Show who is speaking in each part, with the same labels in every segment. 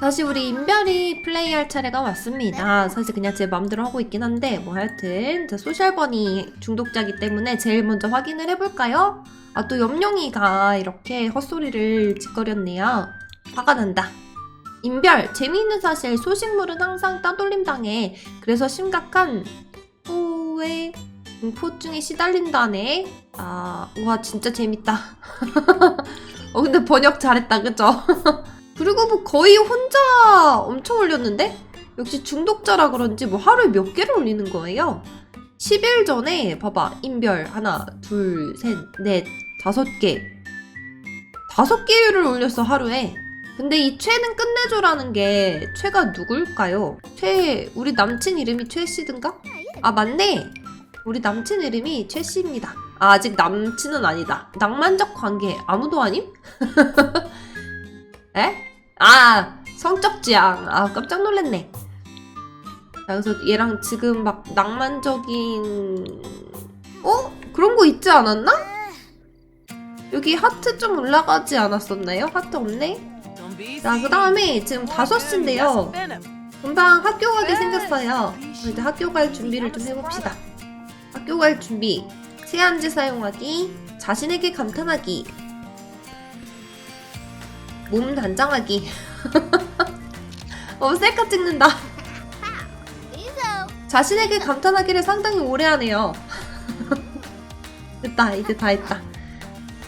Speaker 1: 다시 우리 인별이 플레이할 차례가 왔습니다. 사실 그냥 제 마음대로 하고 있긴 한데 뭐 하여튼 저 소셜버니 중독자기 때문에 제일 먼저 확인을 해볼까요? 아 또 염룡이가 이렇게 헛소리를 짓거렸네요. 화가 난다. 인별 재미있는 사실 소식물은 항상 따돌림 당해. 그래서 심각한 후회 공포증에 시달린다네. 아, 와 진짜 재밌다. 어 근데 번역 잘했다 그죠? 그리고 뭐 거의 혼자 엄청 올렸는데? 역시 중독자라 그런지 뭐 하루에 몇 개를 올리는 거예요. 10일 전에 봐봐 인별 하나 둘 셋 넷 다섯 개 다섯 개를 올렸어 하루에 근데 이 최는 끝내줘라는 게 최가 누굴까요? 최 우리 남친 이름이 최씨든가? 아 맞네 우리 남친 이름이 최씨입니다 아, 아직 남친은 아니다 낭만적 관계 아무도 아님? 에? 아 성적 지향 아 깜짝 놀랐네 자 그래서 얘랑 지금 막 낭만적인 어? 그런 거 있지 않았나? 여기 하트 좀 올라가지 않았었나요? 하트 없네? 자, 그 다음에 지금 5시인데요. 금방 학교 가게 생겼어요. 이제 학교 갈 준비를 좀 해봅시다. 학교 갈 준비. 세안제 사용하기. 자신에게 감탄하기. 몸 단장하기. 어, 셀카 찍는다. 자신에게 감탄하기를 상당히 오래 하네요. 됐다, 이제 다 했다.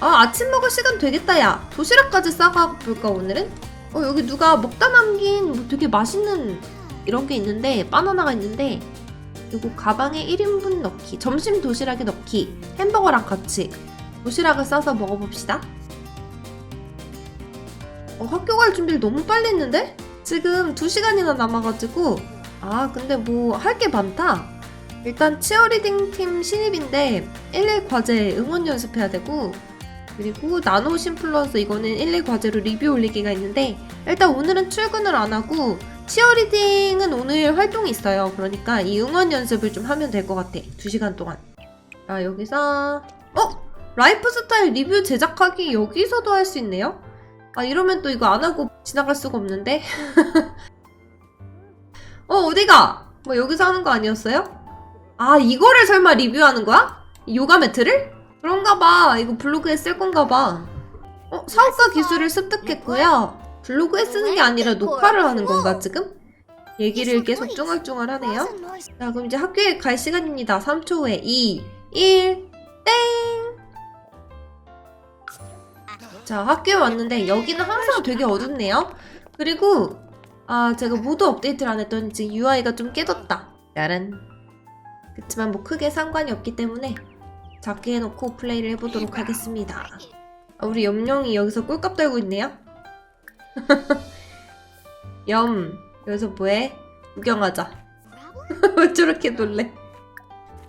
Speaker 1: 아, 아침 먹을 시간 되겠다, 야. 도시락까지 싸가 볼까, 오늘은? 어, 여기 누가 먹다 남긴 뭐 되게 맛있는 이런 게 있는데, 바나나가 있는데, 이거 가방에 1인분 넣기, 점심 도시락에 넣기, 햄버거랑 같이 도시락을 싸서 먹어봅시다. 어, 학교 갈 준비를 너무 빨리 했는데? 지금 2시간이나 남아가지고, 아, 근데 뭐 할 게 많다. 일단 치어리딩 팀 신입인데 1일 과제 응원 연습해야 되고 그리고 나노 심플러스 이거는 1일 과제로 리뷰 올리기가 있는데 일단 오늘은 출근을 안 하고 치어리딩은 오늘 활동이 있어요. 그러니까 이 응원 연습을 좀 하면 될 것 같아. 2시간 동안. 자 여기서 어? 라이프 스타일 리뷰 제작하기 여기서도 할 수 있네요? 아 이러면 또 이거 안 하고 지나갈 수가 없는데 어 어디가? 뭐 여기서 하는 거 아니었어요? 아 이거를 설마 리뷰하는 거야? 이 요가 매트를? 그런가 봐. 이거 블로그에 쓸 건가 봐. 어, 사업가 기술을 습득했고요. 블로그에 쓰는 게 아니라 녹화를 하는 건가 지금? 얘기를 계속 쫑알쫑알 하네요. 자, 그럼 이제 학교에 갈 시간입니다. 3초 후에 2, 1, 땡! 자, 학교에 왔는데 여기는 항상 되게 어둡네요. 그리고 아, 제가 모두 업데이트를 안 했더니 지금 UI가 좀 깨졌다. 야란. 그치만 뭐 크게 상관이 없기 때문에 작게 해놓고 플레이를 해보도록 하겠습니다. 아, 우리 염룡이 여기서 꿀값 달고 있네요. 염, 여기서 뭐해? 구경하자. 왜 저렇게 놀래?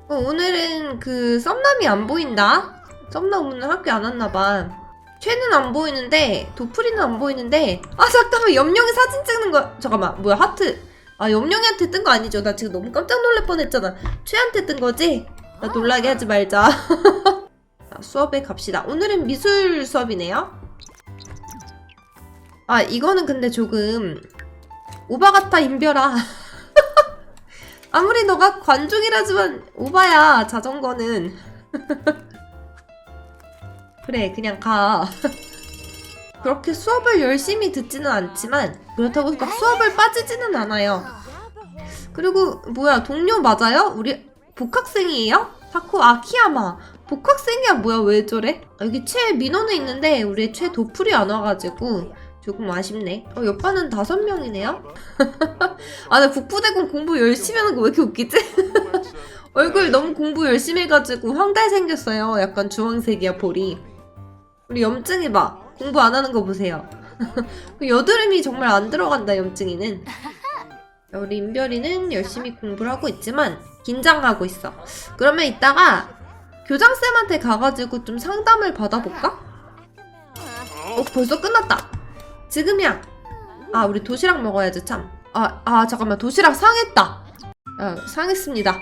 Speaker 1: 어, 오늘은 그 썸남이 안 보인다? 썸남 오늘 학교 안 왔나봐. 최는 안 보이는데, 도프리는 안 보이는데, 아, 잠깐만, 염룡이 사진 찍는 거, 잠깐만, 뭐야, 하트. 아, 염룡이한테 뜬 거 아니죠? 나 지금 너무 깜짝 놀랄 뻔 했잖아. 최한테 뜬 거지? 나 놀라게 하지 말자. 자, 수업에 갑시다. 오늘은 미술 수업이네요. 아, 이거는 근데 조금 오바 같아, 인별아. 아무리 너가 관중이라지만 오바야, 자전거는. 그래, 그냥 가. 그렇게 수업을 열심히 듣지는 않지만 그렇다고 막 수업을 빠지지는 않아요. 그리고 뭐야 동료 맞아요? 우리 복학생이에요? 타코 아키야마 복학생이야 뭐야 왜 저래? 아, 여기 최 민호는 있는데 우리 최 도플이 안 와가지고 조금 아쉽네. 어 옆반은 다섯 명이네요. 아나 국부대공 공부 열심히 하는 거 왜 이렇게 웃기지? 얼굴 너무 공부 열심히 해가지고 황달 생겼어요. 약간 주황색이야 볼이. 우리 염증이 봐. 공부 안 하는 거 보세요. 그 여드름이 정말 안 들어간다 염증이는. 우리 인별이는 열심히 공부를 하고 있지만 긴장하고 있어. 그러면 이따가 교장쌤한테 가가지고 좀 상담을 받아볼까? 어 벌써 끝났다. 지금이야. 아 우리 도시락 먹어야지 참. 아, 아 잠깐만 도시락 상했다. 아, 상했습니다.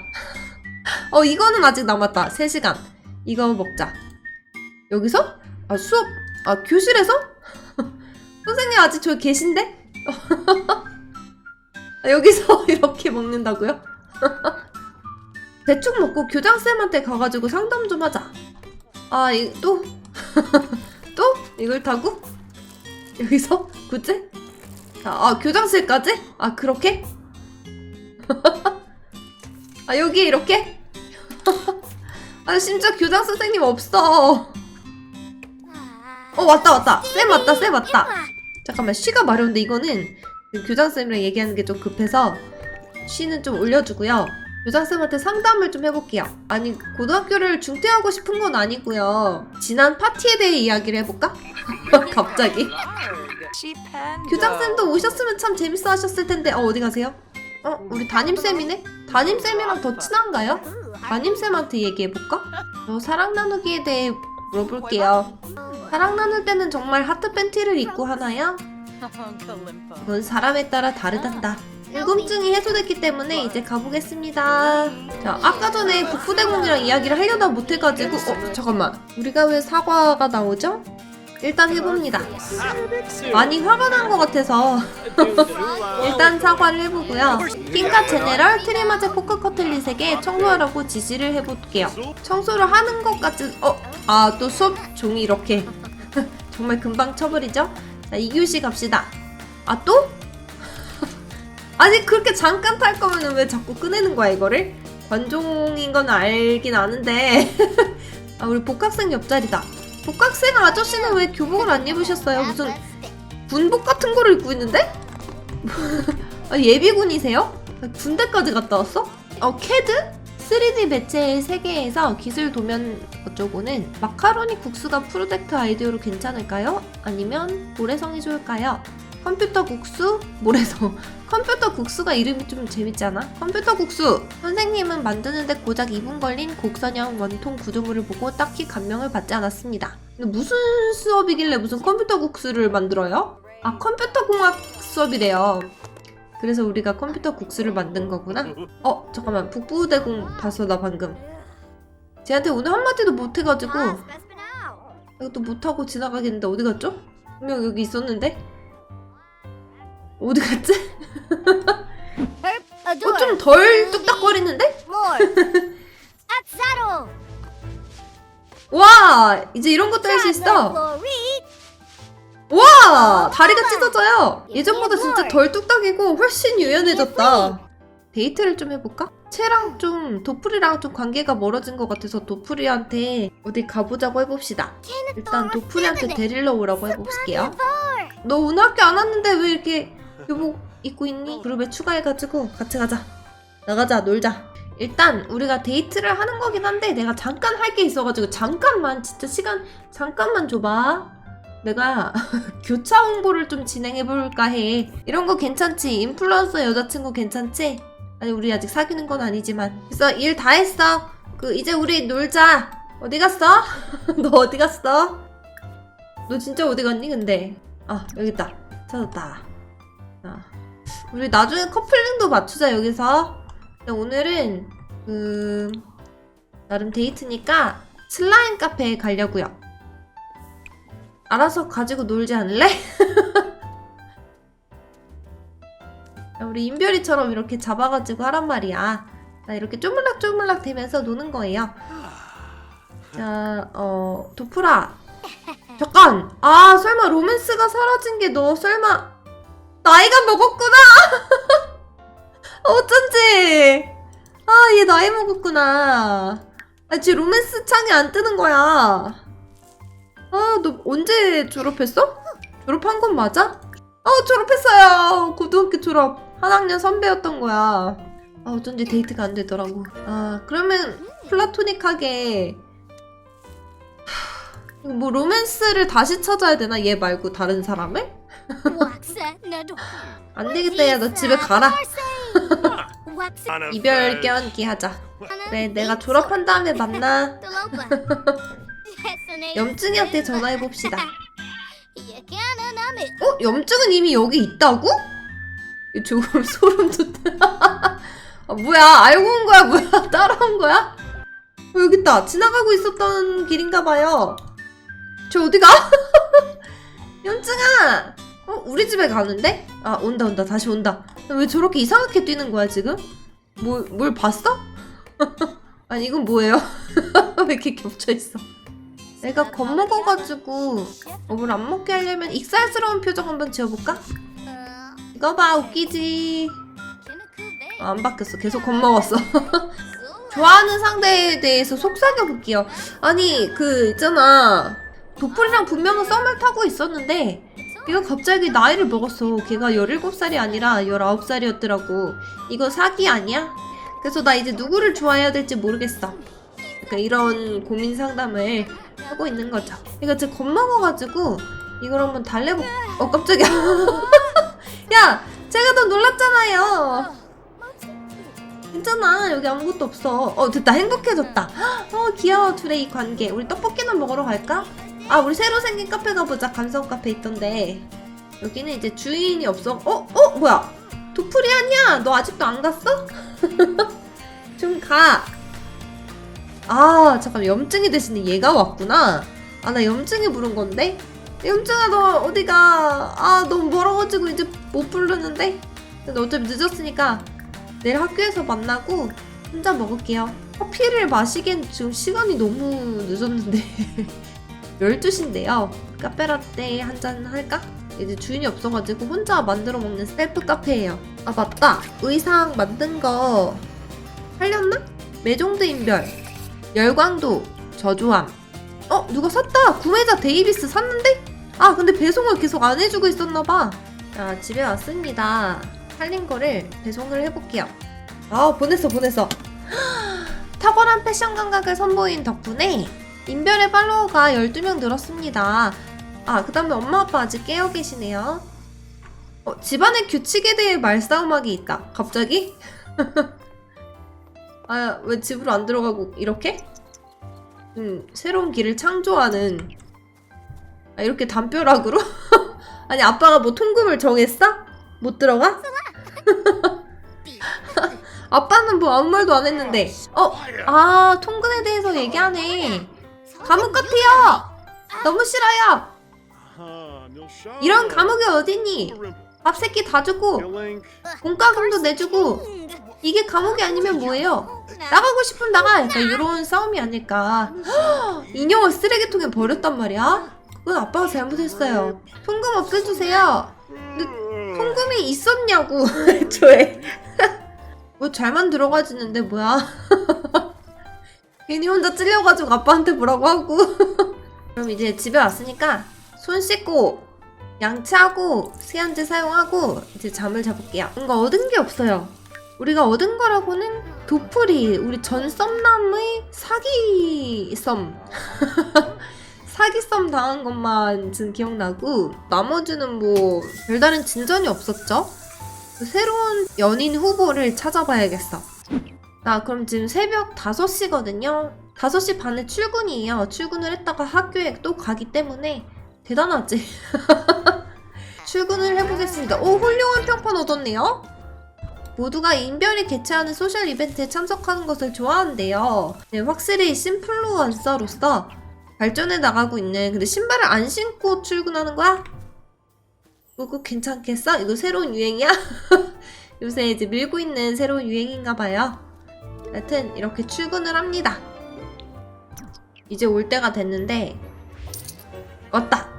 Speaker 1: 어 이거는 아직 남았다. 3시간. 이거 먹자. 여기서? 아 수업 아 교실에서? 선생님 아직 저기 계신데? 아, 여기서 이렇게 먹는다고요? 대충 먹고 교장쌤한테 가가지고 상담 좀 하자. 아, 이, 또? 또? 이걸 타고? 여기서? 굳이? 아, 아, 교장실까지? 아, 그렇게? 아, 여기 이렇게? 아, 심지어 교장 선생님 없어. 어, 왔다, 왔다. 쌤 왔다, 쌤 왔다. 잠깐만, 쉬가 마려운데 이거는 그 교장쌤이랑 얘기하는 게 좀 급해서 쉬는 좀 올려주고요. 교장쌤한테 상담을 좀 해볼게요. 아니, 고등학교를 중퇴하고 싶은 건 아니고요. 지난 파티에 대해 이야기를 해볼까? 갑자기. 교장쌤도 오셨으면 참 재밌어 하셨을 텐데, 어, 어디 가세요? 어, 우리 담임쌤이네? 담임쌤이랑 더 친한가요? 담임쌤한테 얘기해볼까? 저 사랑 나누기에 대해 물어볼게요. 사랑 나눌 때는 정말 하트 팬티를 입고 하나요? 그건 사람에 따라 다르단다. 궁금증이 해소됐기 때문에 이제 가보겠습니다. 자, 아까 전에 북부대공이랑 이야기를 하려다 못해가지고, 어, 잠깐만. 우리가 왜 사과가 나오죠? 일단 해봅니다. 많이 화가 난 것 같아서 일단 사과를 해보고요. 킹카 제네럴 트리마제 포크 커틀릿에게 청소하라고 지시를 해볼게요. 청소를 하는 것 같은, 어, 아, 또 수업 종이 이렇게. 정말 금방 쳐버리죠? 자, 2교시 갑시다. 아, 또? 아니, 그렇게 잠깐 탈 거면 왜 자꾸 꺼내는 거야, 이거를? 관종인 건 알긴 아는데. 아, 우리 복학생 옆자리다. 복학생 아저씨는 왜 교복을 안 입으셨어요? 무슨 군복 같은 거를 입고 있는데? 아, 예비군이세요? 아, 군대까지 갔다 왔어? 어, 캐드? 3D 매체의 세계에서 기술 도면 어쩌고는 마카로니 국수가 프로젝트 아이디어로 괜찮을까요? 아니면 모래성이 좋을까요? 컴퓨터 국수? 모래성. 컴퓨터 국수가 이름이 좀 재밌잖아? 컴퓨터 국수! 선생님은 만드는데 고작 2분 걸린 곡선형 원통 구조물을 보고 딱히 감명을 받지 않았습니다. 근데 무슨 수업이길래 무슨 컴퓨터 국수를 만들어요? 아, 컴퓨터 공학 수업이래요. 그래서 우리가 컴퓨터 국수를 만든 거구나? 어, 잠깐만. 북부대공 봤어, 나 방금. 쟤한테 오늘 한마디도 못해가지고, 이것도 못하고 지나가겠는데, 어디 갔죠? 분명 여기 있었는데? 어디 갔지? 어, 좀 덜 뚝딱거리는데? 와! 이제 이런 것도 할 수 있어! 와! 다리가 찢어져요! 예전보다 진짜 덜 뚝딱이고 훨씬 유연해졌다. 데이트를 좀 해볼까? 채랑 좀 도프리랑 좀 관계가 멀어진 것 같아서 도프리한테 어디 가보자고 해봅시다. 일단 도프리한테 데리러 오라고 해볼게요. 너 오늘 학교 안 왔는데 왜 이렇게 교복 입고 있니? 그룹에 추가해가지고 같이 가자. 나가자 놀자. 일단 우리가 데이트를 하는 거긴 한데 내가 잠깐 할 게 있어가지고 잠깐만 진짜 시간 잠깐만 줘봐. 내가 교차 홍보를 좀 진행해볼까 해. 이런 거 괜찮지? 인플루언서 여자친구 괜찮지? 아니 우리 아직 사귀는 건 아니지만. 그래서 일 다 했어. 그 이제 우리 놀자. 어디 갔어? 너 어디 갔어? 너 진짜 어디 갔니 근데? 아 여기 있다. 찾았다. 자, 우리 나중에 커플링도 맞추자 여기서. 근데 오늘은 그 나름 데이트니까 슬라임 카페에 가려고요. 알아서 가지고 놀지 않을래? 야, 우리 인별이처럼 이렇게 잡아가지고 하란 말이야. 자, 이렇게 쪼물락쪼물락 되면서 노는 거예요. 자, 어, 도프라. 잠깐! 아, 설마 로맨스가 사라진 게 너 설마 나이가 먹었구나! 어쩐지! 아, 얘 나이 먹었구나. 아, 지금 로맨스 창이 안 뜨는 거야. 아, 너 언제 졸업했어? 졸업한 건 맞아? 어, 졸업했어요. 고등학교 졸업. 한 학년 선배였던 거야. 아, 어쩐지 데이트가 안 되더라고. 아, 그러면 플라토닉하게 뭐 로맨스를 다시 찾아야 되나? 얘 말고 다른 사람을? 안 되겠다, 야, 너 집에 가라. 이별 껴안기 하자. 그래, 내가 졸업한 다음에 만나. 염증이한테 전화해봅시다. 어? 염증은 이미 여기 있다고? 조금 소름 돋아. 아, 뭐야? 알고 온 거야? 뭐야? 따라온 거야? 어, 여기 있다. 지나가고 있었던 길인가 봐요. 저 어디가? 염증아! 어? 우리 집에 가는데? 아 온다 온다 다시 온다 왜 저렇게 이상하게 뛰는 거야 지금? 뭐, 뭘 봤어? 아니 이건 뭐예요? 왜 이렇게 겹쳐있어 내가 겁먹어가지고 업을 안 먹게 하려면 익살스러운 표정 한번 지어볼까? 이거 봐 웃기지 아, 안 바뀌었어 계속 겁먹었어 좋아하는 상대에 대해서 속삭여 볼게요 아니 그 있잖아 도플이랑 분명히 썸을 타고 있었는데 얘가 갑자기 나이를 먹었어. 걔가 17살이 아니라 19살이었더라고. 이거 사기 아니야? 그래서 나 이제 누구를 좋아해야 될지 모르겠어. 그러니까 이런 고민 상담을 하고 있는 거죠. 이거 진짜 겁먹어가지고 이걸 한번 달래보 어 깜짝이야. 야 제가 더 놀랐잖아요. 괜찮아. 여기 아무것도 없어. 어 됐다. 행복해졌다. 어 귀여워 둘의 이 관계. 우리 떡볶이나 먹으러 갈까? 아 우리 새로 생긴 카페 가보자. 감성 카페 있던데. 여기는 이제 주인이 없어. 어? 어? 뭐야? 도플이 아니야! 너 아직도 안 갔어? 좀가. 아 잠깐 염증이 대신에 얘가 왔구나. 아 나 염증이 부른 건데? 염증아 너 어디가? 아 너무 멀어가지고 이제 못 부르는데? 근데 어차피 늦었으니까 내일 학교에서 만나고 혼자 먹을게요. 커피를 마시기엔 지금 시간이 너무 늦었는데 12시인데요. 카페라떼 한 잔 할까? 이제 주인이 없어가지고 혼자 만들어 먹는 셀프 카페예요. 아 맞다. 의상 만든 거 팔렸나? 매종드 인별, 열광도, 저조함. 어 누가 샀다. 구매자 데이비스 샀는데? 아 근데 배송을 계속 안 해주고 있었나봐. 자 집에 왔습니다. 팔린 거를 배송을 해볼게요. 아 보냈어 보냈어. 탁월한 패션 감각을 선보인 덕분에 인별의 팔로워가 12명 늘었습니다. 아, 그 다음에 엄마 아빠 아직 깨어 계시네요. 어, 집안의 규칙에 대해 말싸움하기 있다. 갑자기? 아, 왜 집으로 안 들어가고 이렇게? 음, 새로운 길을 창조하는 아, 이렇게 담벼락으로? 아니, 아빠가 뭐 통금을 정했어? 못 들어가? 아빠는 뭐 아무 말도 안 했는데. 어, 아, 통근에 대해서 얘기하네. 감옥 같아요! 너무 싫어요! 이런 감옥이 어딨니? 밥 새끼 다 주고, 공과금도 내주고, 이게 감옥이 아니면 뭐예요? 나가고 싶으면 나가! 약간 이런 싸움이 아닐까. 헉, 인형을 쓰레기통에 버렸단 말이야? 그건 아빠가 잘못했어요. 통금 없애주세요. 통금이 있었냐고, 애초에. 뭐 잘만 들어가지는데 뭐야? 괜히 혼자 찔려가지고 아빠한테 뭐라고 하고. 그럼 이제 집에 왔으니까 손 씻고 양치하고 세안제 사용하고 이제 잠을 자볼게요. 뭔가 얻은 게 없어요. 우리가 얻은 거라고는 도플이 우리 전 썸남의 사기 썸. 사기 썸 당한 것만 지금 기억나고 나머지는 뭐 별다른 진전이 없었죠. 새로운 연인 후보를 찾아봐야겠어. 나 그럼 지금 새벽 5시거든요. 5시 반에 출근이에요. 출근을 했다가 학교에 또 가기 때문에 대단하지. 출근을 해보겠습니다. 오, 훌륭한 평판 얻었네요. 모두가 인별이 개최하는 소셜 이벤트에 참석하는 것을 좋아한대요. 네, 확실히 심플루언서로서 발전해 나가고 있는. 근데 신발을 안 신고 출근하는 거야? 그거 괜찮겠어? 이거 새로운 유행이야? 요새 이제 밀고 있는 새로운 유행인가 봐요. 하여튼 이렇게 출근을 합니다. 이제 올 때가 됐는데 왔다.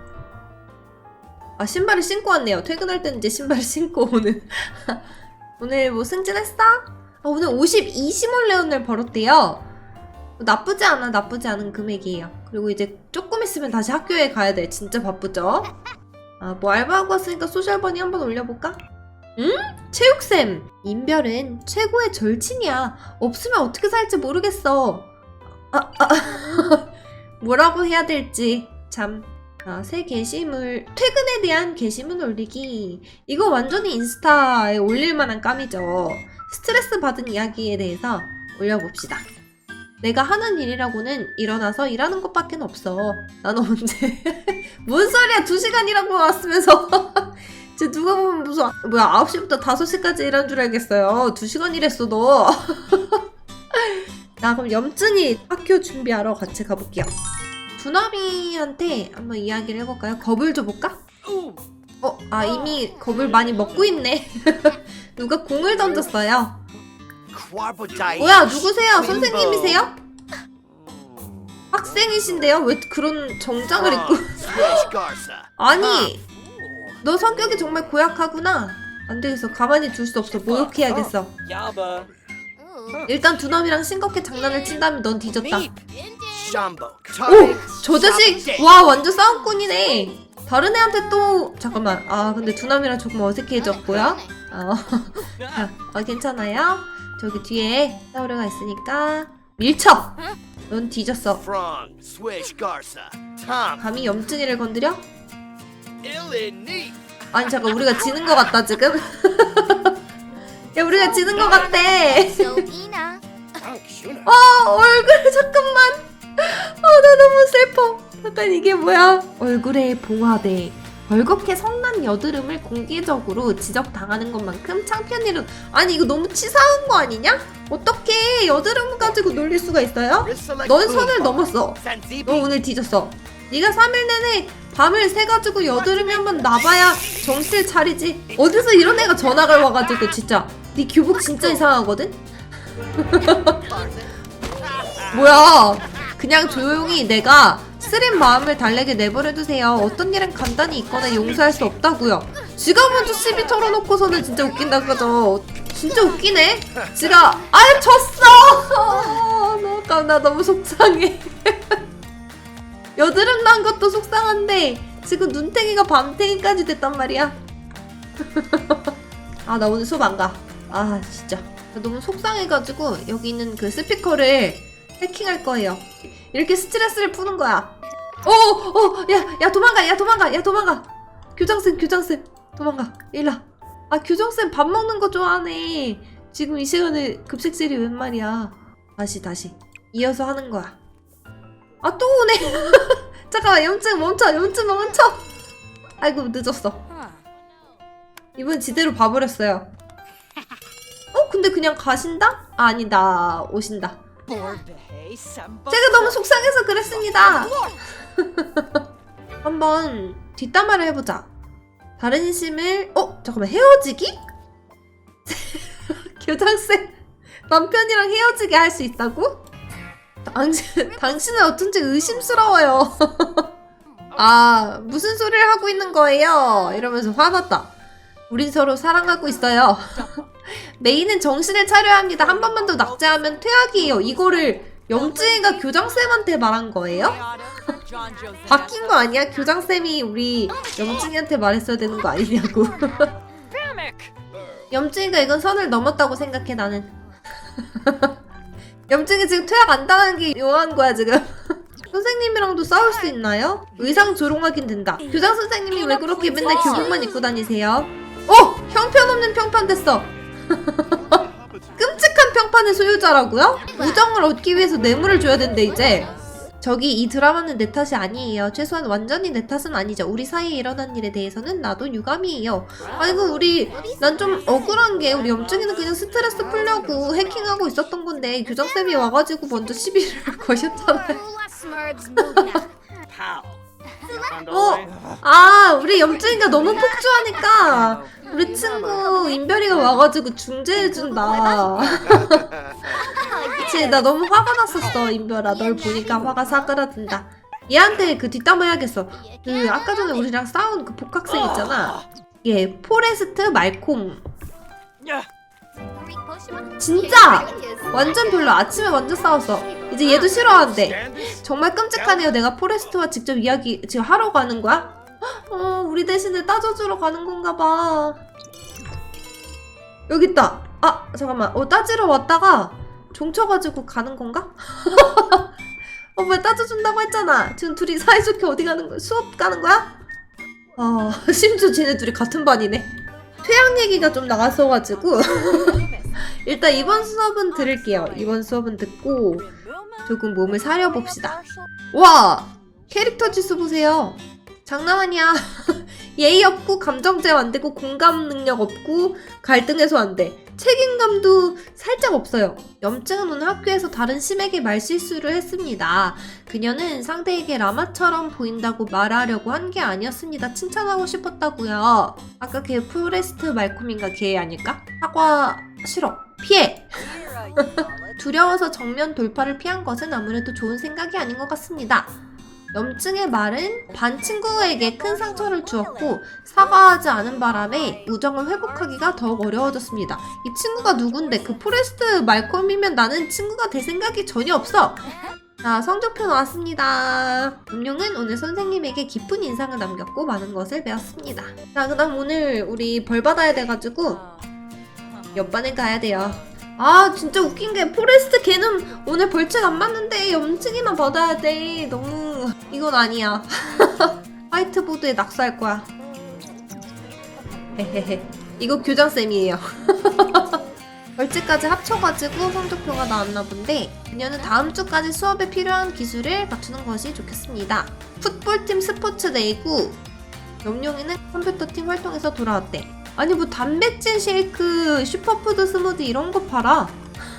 Speaker 1: 아 신발을 신고 왔네요. 퇴근할 때는 이제 신발을 신고 오는. 오늘 뭐 승진했어? 아, 오늘 52시몰 레온을 벌었대요. 나쁘지 않아, 나쁘지 않은 금액이에요. 그리고 이제 조금 있으면 다시 학교에 가야 돼. 진짜 바쁘죠? 아, 뭐 알바하고 왔으니까 소셜 버니 한번 올려볼까? 응? 체육쌤! 인별은 최고의 절친이야. 없으면 어떻게 살지 모르겠어. 아, 아, 뭐라고 해야 될지. 참. 아, 새 게시물, 퇴근에 대한 게시물 올리기. 이거 완전히 인스타에 올릴 만한 감이죠. 스트레스 받은 이야기에 대해서 올려봅시다. 내가 하는 일이라고는 일어나서 일하는 것밖에 없어. 나는 언제. 뭔 소리야, 두 시간이라고 왔으면서. 쟤 누가 보면 무슨, 뭐야, 9시부터 5시까지 일한 줄 알겠어요. 두 시간 일했어, 너. 나 그럼 염증이 학교 준비하러 같이 가볼게요. 준업이한테 한번 이야기를 해볼까요? 겁을 줘볼까? 어, 아 이미 겁을 많이 먹고 있네. 누가 공을 던졌어요. 뭐야 누구세요? 선생님이세요? 학생이신데요? 왜 그런 정장을 입고? 아니, 너 성격이 정말 고약하구나. 안 되겠어. 가만히 둘 수 없어. 모욕해야겠어.
Speaker 2: Yaba.
Speaker 1: 일단 두 놈이랑 싱겁게 장난을 친다면 넌 뒤졌다.
Speaker 3: 오!
Speaker 1: 저 자식! 와, 완전 싸움꾼이네. 다른 애한테 또 잠깐만. 아, 근데 두 놈이랑 조금 어색해졌고요. 어, 자, 어, 괜찮아요. 저기 뒤에 싸우려가 있으니까 밀쳐. 넌 뒤졌어. 감히 염증이를 건드려? 아니 잠깐 우리가 지는 것 같다 지금. 야 우리가 지는 것 같아. 아 얼굴 잠깐만. 아나 너무 슬퍼. 잠깐 이게 뭐야? 얼굴에 봉화돼. 벌겋게 성난 여드름을 공개적으로 지적당하는 것만큼 창피한 일은 아니 이거 너무 치사한 거 아니냐? 어떻게 여드름 가지고 놀릴 수가 있어요? 넌 선을 넘었어. 너 오늘 뒤졌어. 네가 3일 내내 밤을 새가지고 여드름이 한번 나봐야 정신을 차리지. 어디서 이런 애가 전학을 와가지고 진짜 네 교복 진짜 이상하거든? 뭐야? 그냥 조용히 내가 쓰린 마음을 달래게 내버려두세요. 어떤 일은 간단히 있거나 용서할 수 없다고요. 지가 먼저 시비 털어놓고서는 진짜 웃긴다 그죠? 진짜 웃기네. 지가 아유 졌어. 나, 나, 나 너무 속상해. 여드름 난 것도 속상한데 지금 눈탱이가 밤탱이까지 됐단 말이야. 아 나 오늘 수업 안 가. 아 진짜 나 너무 속상해가지고 여기 있는 그 스피커를 해킹할 거예요. 이렇게 스트레스를 푸는 거야. 어어야야 도망가 야 도망가 야 도망가. 교장쌤 교장쌤 도망가 일라. 아 교장쌤 밥 먹는 거 좋아하네. 지금 이 시간에 급식실이 웬 말이야. 다시 다시 이어서 하는 거야. 아 또 오네. 잠깐만 염증 멈춰 염증 멈춰. 아이고 늦었어. 이번 지대로 봐버렸어요. 어 근데 그냥 가신다? 아, 아니다 오신다. 제가 너무 속상해서 그랬습니다. 한번 뒷담화를 해보자. 다른 심을 어 잠깐만 헤어지기? 교장쌤 남편이랑 헤어지게 할 수 있다고? 당신 당신은 어쩐지 의심스러워요. 아 무슨 소리를 하고 있는 거예요? 이러면서 화났다. 우린 서로 사랑하고 있어요. 메이는 정신을 차려야 합니다. 한 번만 더 낙제하면 퇴학이에요. 이거를 염증이가 교장쌤한테 말한 거예요? 바뀐 거 아니야? 교장쌤이 우리 염증이한테 말했어야 되는 거 아니냐고. 염증이가 이건 선을 넘었다고 생각해 나는. 염증이 지금 퇴학 안 당한 게 묘한 거야 지금. 선생님이랑도 싸울 수 있나요? 의상 조롱하긴 된다. 교장 선생님이 왜 그렇게 맨날 교복만 입고 다니세요? 어! 형편없는 평판 됐어. 끔찍한 평판의 소유자라고요? 우정을 얻기 위해서 뇌물을 줘야 된대 이제. 저기 이 드라마는 내 탓이 아니에요. 최소한 완전히 내 탓은 아니죠. 우리 사이에 일어난 일에 대해서는 나도 유감이에요. 아이고 우리 난 좀 억울한 게 우리 염증이는 그냥 스트레스 풀려고 해킹하고 있었던 건데 교장쌤이 와가지고 먼저 시비를 거셨잖아요. 어, 아 우리 염증이가 너무 폭주하니까 우리 친구 인별이가 와가지고 중재해준다. 그치 나 너무 화가 났었어 인별아 널 보니까 화가 사그라든다. 얘한테 그 뒷담화 해야겠어. 그 아까 전에 우리랑 싸운 그 복학생 있잖아. 얘 포레스트 말콤 진짜 완전 별로 아침에 완전 싸웠어. 이제 얘도 싫어한대. 정말 끔찍하네요. 내가 포레스트와 직접 이야기 지금 하러 가는 거야? 어, 우리 대신에 따져주러 가는 건가 봐. 여기 있다. 아, 잠깐만. 어, 따지러 왔다가 종쳐가지고 가는 건가? 어, 왜 따져준다고 했잖아. 지금 둘이 사이좋게 어디 가는 거야? 수업 가는 거야? 아, 심지어 쟤네 둘이 같은 반이네. 퇴학 얘기가 좀 나갔어가지고. 일단 이번 수업은 들을게요. 이번 수업은 듣고 조금 몸을 사려봅시다. 와! 캐릭터 지수 보세요. 장난 아니야. 예의 없고 감정 제어 안 되고 공감 능력 없고 갈등 해소 안 돼. 책임감도 살짝 없어요. 염증은 오늘 학교에서 다른 심에게 말실수를 했습니다. 그녀는 상대에게 라마처럼 보인다고 말하려고 한 게 아니었습니다. 칭찬하고 싶었다고요. 아까 걔 포레스트 말콤인가 걔 아닐까? 사과 싫어. 피해. 두려워서 정면 돌파를 피한 것은 아무래도 좋은 생각이 아닌 것 같습니다. 염증의 말은 반 친구에게 큰 상처를 주었고 사과하지 않은 바람에 우정을 회복하기가 더욱 어려워졌습니다. 이 친구가 누군데 그 포레스트 말콤이면 나는 친구가 될 생각이 전혀 없어. 자 성적표 나왔습니다. 음룡은 오늘 선생님에게 깊은 인상을 남겼고 많은 것을 배웠습니다. 자 그다음 오늘 우리 벌 받아야 돼가지고 옆반에 가야 돼요. 아 진짜 웃긴 게 포레스트 걔는 오늘 벌칙 안 맞는데 염증이만 받아야 돼. 너무 이건 아니야. 화이트보드에 낙서할 거야. 이거 교장쌤이에요. 벌칙까지 합쳐가지고 성적표가 나왔나 본데 그녀는 다음 주까지 수업에 필요한 기술을 갖추는 것이 좋겠습니다. 풋볼팀 스포츠 데이고 염룡이는 컴퓨터팀 활동에서 돌아왔대. 아니 뭐 단백질 쉐이크, 슈퍼푸드 스무디 이런 거 팔아.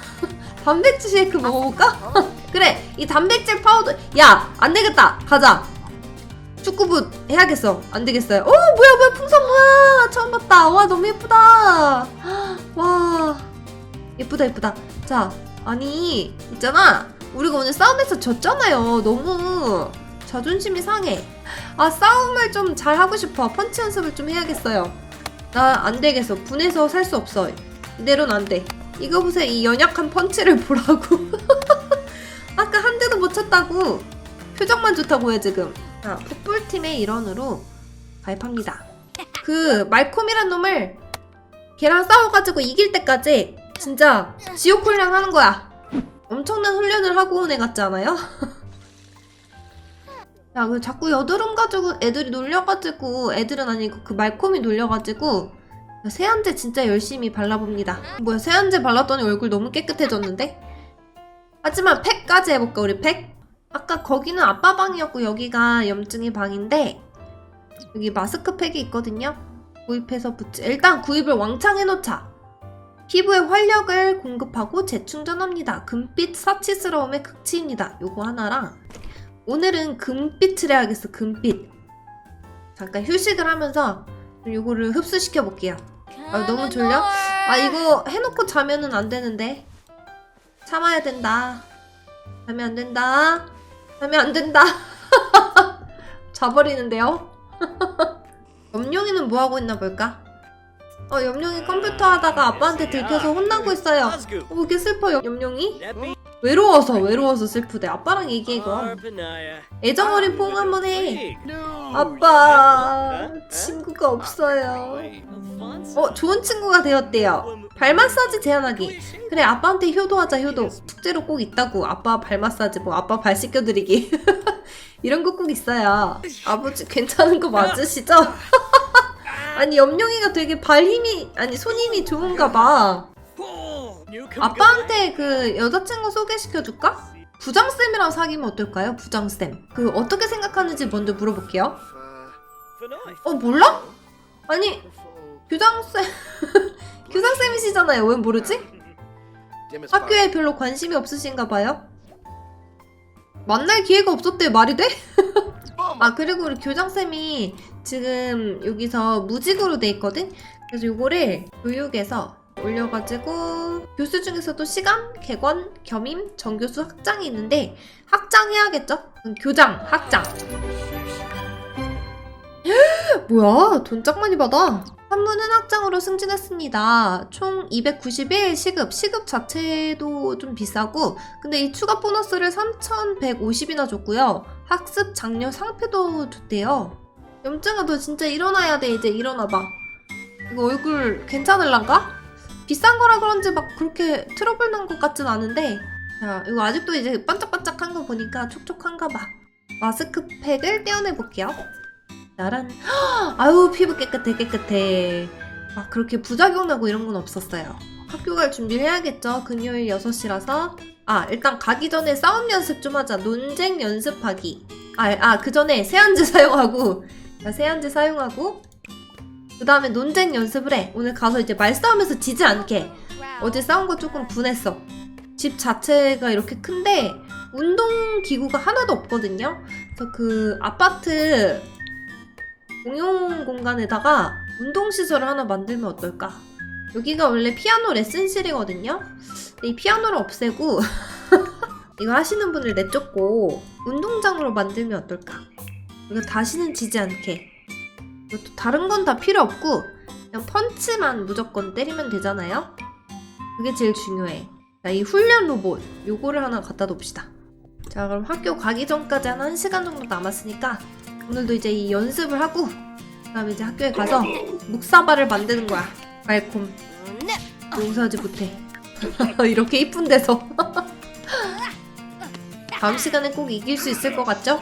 Speaker 1: 단백질 쉐이크 먹어볼까? 그래 이 단백질 파우더. 야 안 되겠다. 가자. 축구부 해야겠어. 안 되겠어요. 어 뭐야 뭐야 풍선 뭐야? 처음 봤다. 와 너무 예쁘다. 와 예쁘다 예쁘다. 자 아니 있잖아. 우리가 오늘 싸움에서 졌잖아요. 너무 자존심이 상해. 아 싸움을 좀 잘하고 싶어. 펀치 연습을 좀 해야겠어요 나 안 되겠어. 분해서 살 수 없어. 이대로는 안 돼. 이거 보세요 이 연약한 펀치를 보라고. 아까 한 대도 못 쳤다고. 표정만 좋다고 해 지금. 자 풋볼팀의 일원으로 가입합니다. 그 말콤이란 놈을 걔랑 싸워가지고 이길 때까지 진짜 지옥 훈련 하는 거야. 엄청난 훈련을 하고 온 애 같지 않아요? 야, 그 자꾸 여드름 가지고 애들이 놀려가지고 애들은 아니고 그 말콤이 놀려가지고 세안제 진짜 열심히 발라봅니다. 뭐야 세안제 발랐더니 얼굴 너무 깨끗해졌는데? 하지만 팩까지 해볼까 우리 팩? 아까 거기는 아빠 방이었고 여기가 염증이 방인데 여기 마스크 팩이 있거든요. 구입해서 붙이 일단 구입을 왕창 해놓자. 피부에 활력을 공급하고 재충전합니다. 금빛 사치스러움의 극치입니다. 요거 하나랑 오늘은 금빛을 해야겠어. 금빛. 잠깐 휴식을 하면서 요거를 흡수시켜 볼게요. 아, 너무 졸려? 아 이거 해놓고 자면은 안 되는데 참아야 된다 자면 안 된다 자면 안 된다 자버리는데요 염룡이는 뭐 하고 있나 볼까 어 염룡이 컴퓨터 하다가 아빠한테 들켜서 혼나고 있어요 어, 왜 이렇게 슬퍼 염- 염룡이 외로워서 외로워서 슬프대 아빠랑 얘기해 그럼 애정 어린 포옹 한번 해 아빠 친구가 없어요 어 좋은 친구가 되었대요 발 마사지 제안하기. 그래 아빠한테 효도하자 효도. 숙제로 꼭 있다고. 아빠 발 마사지 뭐 아빠 발 씻겨드리기. 이런 거 꼭 있어요. 아버지 괜찮은 거 맞으시죠? 아니 염룡이가 되게 발 힘이 아니 손 힘이 좋은가 봐. 아빠한테 그 여자친구 소개시켜줄까? 부장쌤이랑 사귀면 어떨까요? 부장쌤. 그 어떻게 생각하는지 먼저 물어볼게요. 어 몰라? 아니 교장쌤 교장쌤이시잖아요. 왜 모르지? 학교에 별로 관심이 없으신가 봐요. 만날 기회가 없었대 말이 돼? 아 그리고 우리 교장쌤이 지금 여기서 무직으로 돼 있거든? 그래서 요거를 교육에서 올려가지고 교수 중에서도 시간, 객원, 겸임, 정교수, 학장이 있는데 학장 해야겠죠? 응, 교장, 학장 뭐야 돈짱 많이 받아 한문은 학장으로 승진했습니다. 총 291 시급, 시급 자체도 좀 비싸고, 근데 이 추가 보너스를 3,150이나 줬고요. 학습 장려 상패도 줬대요. 염증아, 너 진짜 일어나야 돼, 이제 일어나봐. 이거 얼굴 괜찮을란가? 비싼 거라 그런지 막 그렇게 트러블 난 것 같진 않은데, 자, 이거 아직도 이제 반짝반짝한 거 보니까 촉촉한가 봐. 마스크팩을 떼어내볼게요. 나란 아유 피부 깨끗해 깨끗해. 막 그렇게 부작용 나고 이런 건 없었어요. 학교 갈 준비를 해야겠죠? 금요일 6시라서. 아 일단 가기 전에 싸움 연습 좀 하자. 논쟁 연습하기. 아그 전에 세안제 사용하고. 자, 세안제 사용하고 그 다음에 논쟁 연습을 해 오늘 가서 이제 말싸움에서 지지 않게 어제 싸운 거 조금 분했어. 집 자체가 이렇게 큰데 운동 기구가 하나도 없거든요. 그래서 그 아파트 공용 공간에다가 운동 시설을 하나 만들면 어떨까? 여기가 원래 피아노 레슨실이거든요. 이 피아노를 없애고 이거 하시는 분을 내쫓고 운동장으로 만들면 어떨까? 이거 다시는 지지 않게. 이것도 다른 건 다 필요 없고 그냥 펀치만 무조건 때리면 되잖아요. 그게 제일 중요해. 자, 이 훈련 로봇 요거를 하나 갖다 놉시다. 자, 그럼 학교 가기 전까지 한 1시간 정도 남았으니까 오늘도 이제 이 연습을 하고 그다음에 이제 학교에 가서 묵사발을 만드는 거야. 말콤 용서하지 못해. 이렇게 이쁜 데서 다음 시간에 꼭 이길 수 있을 것 같죠?